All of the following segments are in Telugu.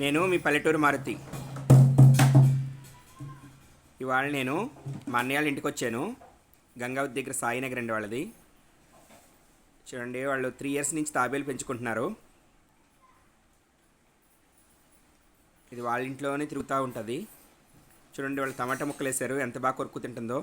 నేను మీ పల్లెటూరు మారుతి. ఇవాళ నేను మా అన్నయ్య ఇంటికి వచ్చాను. గంగావతి దగ్గర సాయినగర్ అండి వాళ్ళది. చూడండి వాళ్ళు త్రీ ఇయర్స్ నుంచి తాబేలు పెంచుకుంటున్నారు. ఇది వాళ్ళ ఇంట్లోనే తిరుగుతూ ఉంటుంది. చూడండి వాళ్ళు టమాటా ముక్కలు వేశారు ఎంత బాగా కొరుకు తింటుందో.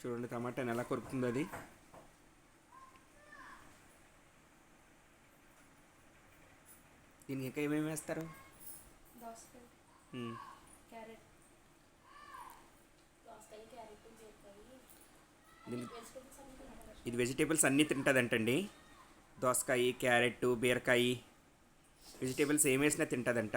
చూడండి టమాటా ఎలా కొరుకుతుందో అది. దీనికి ఇంకా ఏమేమి వేస్తారు? ఇది వెజిటేబుల్స్ అన్నీ తింటుందంటండి. దోసకాయ క్యారెట్ బీరకాయ. వెజిటేబుల్స్ ఏం వేసినా తింటుందంట.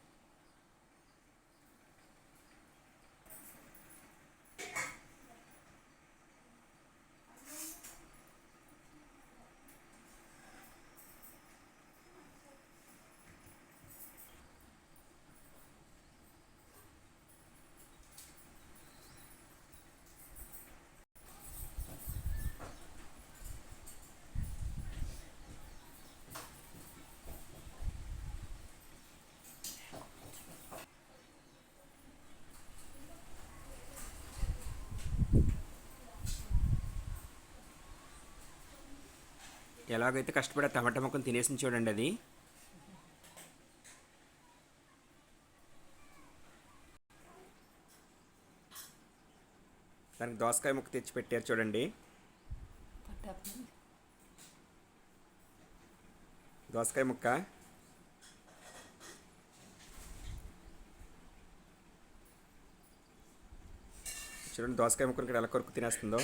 ఎలాగైతే కష్టపడి ఆ టమాటా మొక్కను తినేసి చూడండి అది. దానికి దోసకాయ ముక్క తెచ్చి పెట్టారు చూడండి. దోసకాయ ముక్క. చూడండి దోసకాయ ముక్కను ఇక్కడ ఎలా కొరకు తినేస్తుందో.